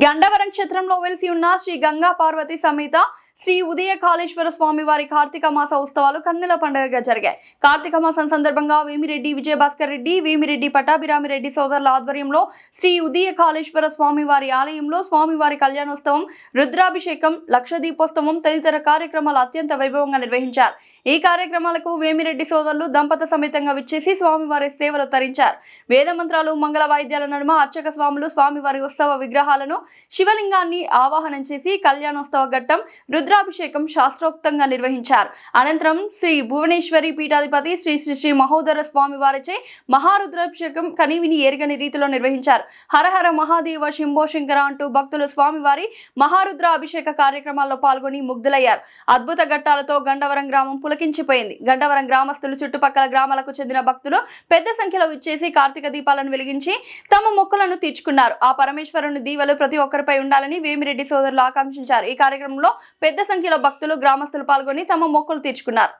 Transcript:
గండవరం క్షేత్రంలో వెలిసి ఉన్న శ్రీ గంగా పార్వతి సమేత శ్రీ ఉదయ కాళేశ్వర స్వామి వారి కార్తీక మాస ఉత్సవాలు కన్నుల పండుగగా జరిగాయి. కార్తీక మాసం సందర్భంగా వేమిరెడ్డి విజయభాస్కర్ రెడ్డి వేమిరెడ్డి పటాభిరామిరెడ్డి సోదరుల ఆధ్వర్యంలో శ్రీ ఉదయ కాళేశ్వర స్వామి వారి ఆలయంలో స్వామివారి కళ్యాణోత్సవం రుద్రాభిషేకం లక్ష దీపోత్సవం తదితర కార్యక్రమాలు అత్యంత వైభవంగా నిర్వహించారు. ఈ కార్యక్రమాలకు వేమిరెడ్డి సోదరులు దంపత సమేతంగా విచ్చేసి స్వామివారి సేవలు తరించారు. వేద మంత్రాలు మంగళ వాయిద్యాల నడుమ అర్చక స్వాములు స్వామివారి ఉత్సవ విగ్రహాలను శివలింగాన్ని ఆవాహనం చేసి కళ్యాణోత్సవ ఘట్టం రుద్రాభిషేకం శాస్త్రోక్తంగా నిర్వహించారు. అనంతరం శ్రీ భువనేశ్వరి పీఠాధిపతి శ్రీ శ్రీ శ్రీ మహోదర స్వామి వారిచే మహారుద్రాభిషేకం కనివిని ఎరగని రీతిలో నిర్వహించారు. హరహర మహాదేవ శంభో శంకర అంటూ భక్తులు స్వామివారి మహారుద్ర అభిషేక కార్యక్రమాల్లో పాల్గొని ముగ్ధులయ్యారు. అద్భుత ఘట్టాలతో గండవరం గ్రామం పులకించిపోయింది. గండవరం గ్రామస్తులు చుట్టుపక్కల గ్రామాలకు చెందిన భక్తులు పెద్ద సంఖ్యలో విచ్చేసి కార్తీక దీపాలను వెలిగించి తమ మొక్కలను తీర్చుకున్నారు. ఆ పరమేశ్వరుని దీవెలు ప్రతి ఒక్కరిపై ఉండాలని వేమిరెడ్డి సోదరులు ఆకాంక్షించారు. ఈ కార్యక్రమంలో పెద్ద పెద్ద సంఖ్యలో భక్తులు గ్రామస్తులు పాల్గొని తమ మొక్కలు తీర్చుకున్నారు.